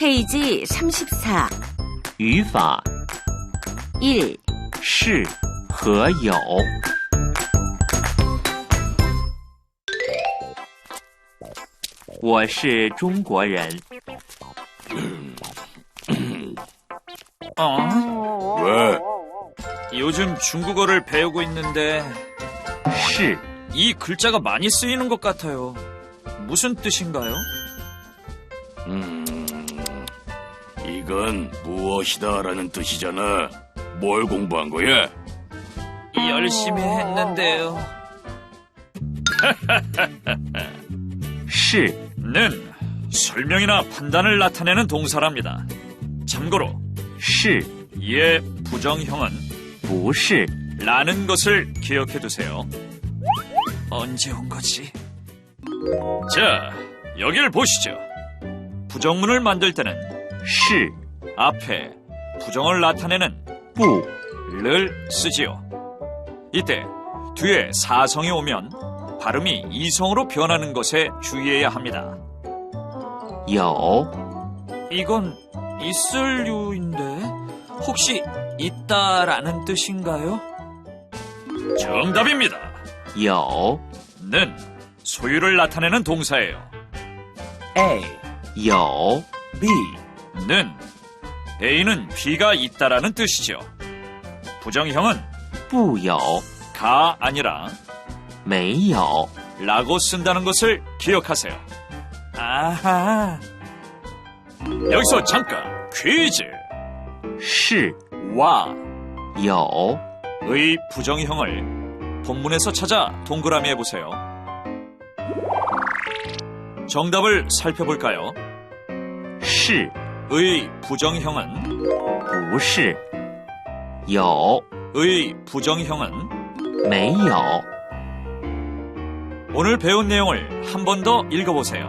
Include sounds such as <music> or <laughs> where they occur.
페이지 34. 语法 1. 是和有。我是中国人， 어? 왜? <coughs> 요즘 중국어를 배우고 있는데 是 이 글자가 많이 쓰이는 것 같아요. 무슨 뜻인가요? 음, 이건 무엇이다 라는 뜻이잖아. 뭘 공부한 거야? 열심히 어. 했는데요. <laughs> 시는 설명이나 판단을 나타내는 동사랍니다. 참고로 시의 부정형은 무시 라는 것을 기억해 두세요. 언제 온 거지? 자, 여기를 보시죠. 부정문을 만들 때는 시 앞에 부정을 나타내는 뿌를 쓰지요. 이때 뒤에 사성이 오면 발음이 이성으로 변하는 것에 주의해야 합니다. 여 이건 있을 유인데 혹시 있다라는 뜻인가요? 정답입니다. 여는 소유를 나타내는 동사예요. A 여 B 는 A는 B가 있다라는 뜻이죠. 부정형은 不有 가 아니라 没有 라고 쓴다는 것을 기억하세요. 아하. 여기서 잠깐 퀴즈. 是 와, 有 의 부정형을 본문에서 찾아 동그라미 해보세요. 정답을 살펴볼까요? 是 의 부정형은 不是有 의 부정형은 没有 오늘 배운 내용을 한 번 더 읽어보세요.